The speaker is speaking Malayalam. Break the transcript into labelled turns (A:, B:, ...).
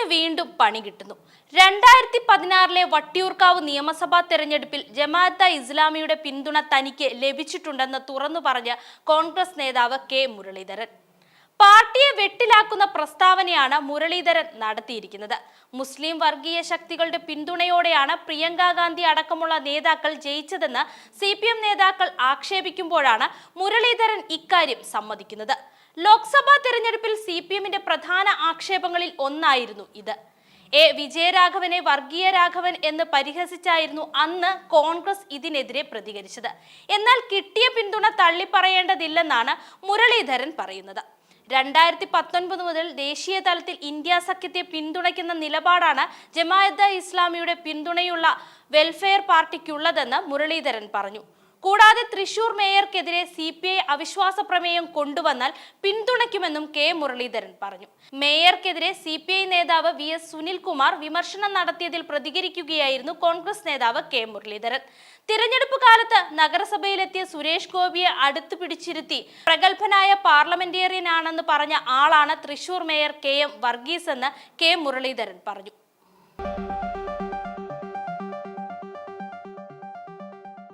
A: കോൺഗ്രസിന് വീണ്ടും പണി കിട്ടുന്നു. രണ്ടായിരത്തി പതിനാറിലെ വട്ടിയൂർക്കാവ് നിയമസഭാ തെരഞ്ഞെടുപ്പിൽ ജമാഅത്ത ഇസ്ലാമിയുടെ പിന്തുണ തനിക്ക് ലഭിച്ചിട്ടുണ്ടെന്ന് തുറന്നു പറഞ്ഞ കോൺഗ്രസ് നേതാവ് കെ മുരളീധരൻ. പാർട്ടിയെ വെട്ടിലാക്കുന്ന പ്രസ്താവനയാണ് മുരളീധരൻ നടത്തിയിരിക്കുന്നത്. മുസ്ലിം വർഗീയ ശക്തികളുടെ പിന്തുണയോടെയാണ് പ്രിയങ്ക ഗാന്ധി അടക്കമുള്ള നേതാക്കൾ ജയിച്ചതെന്ന് സി നേതാക്കൾ ആക്ഷേപിക്കുമ്പോഴാണ് മുരളീധരൻ ഇക്കാര്യം സമ്മതിക്കുന്നത്. ലോക്സഭാ തെരഞ്ഞെടുപ്പിൽ സി പി എമ്മിന്റെ പ്രധാന ആക്ഷേപങ്ങളിൽ ഒന്നായിരുന്നു ഇത്. എ വിജയരാഘവനെ വർഗീയ രാഘവൻ എന്ന് പരിഹസിച്ചായിരുന്നു അന്ന് കോൺഗ്രസ് ഇതിനെതിരെ പ്രതികരിച്ചത്. എന്നാൽ കിട്ടിയ പിന്തുണ തള്ളിപ്പറയേണ്ടതില്ലെന്നാണ് മുരളീധരൻ പറയുന്നത്. രണ്ടായിരത്തി പത്തൊൻപത് മുതൽ ദേശീയ തലത്തിൽ ഇന്ത്യ സഖ്യത്തെ പിന്തുണയ്ക്കുന്ന നിലപാടാണ് ജമാഅത്തെ ഇസ്ലാമിയുടെ പിന്തുണയുള്ള വെൽഫെയർ പാർട്ടിക്കുള്ളതെന്ന് മുരളീധരൻ പറഞ്ഞു. കൂടാതെ തൃശൂർ മേയർക്കെതിരെ സി പി ഐ അവിശ്വാസ പ്രമേയം കൊണ്ടുവന്നാൽ പിന്തുണയ്ക്കുമെന്നും കെ മുരളീധരൻ പറഞ്ഞു. മേയർക്കെതിരെ സി പി ഐ നേതാവ് വി എസ് സുനിൽകുമാർ വിമർശനം നടത്തിയതിൽ പ്രതികരിക്കുകയായിരുന്നു കോൺഗ്രസ് നേതാവ് കെ മുരളീധരൻ. തിരഞ്ഞെടുപ്പ് കാലത്ത് നഗരസഭയിലെത്തിയ സുരേഷ് ഗോപിയെ അടുത്തു പിടിച്ചിരുത്തി പ്രഗത്ഭനായ പാർലമെന്റേറിയനാണെന്ന് പറഞ്ഞ ആളാണ് Thrissur mayor K M Varghese എന്ന് കെ മുരളീധരൻ പറഞ്ഞു.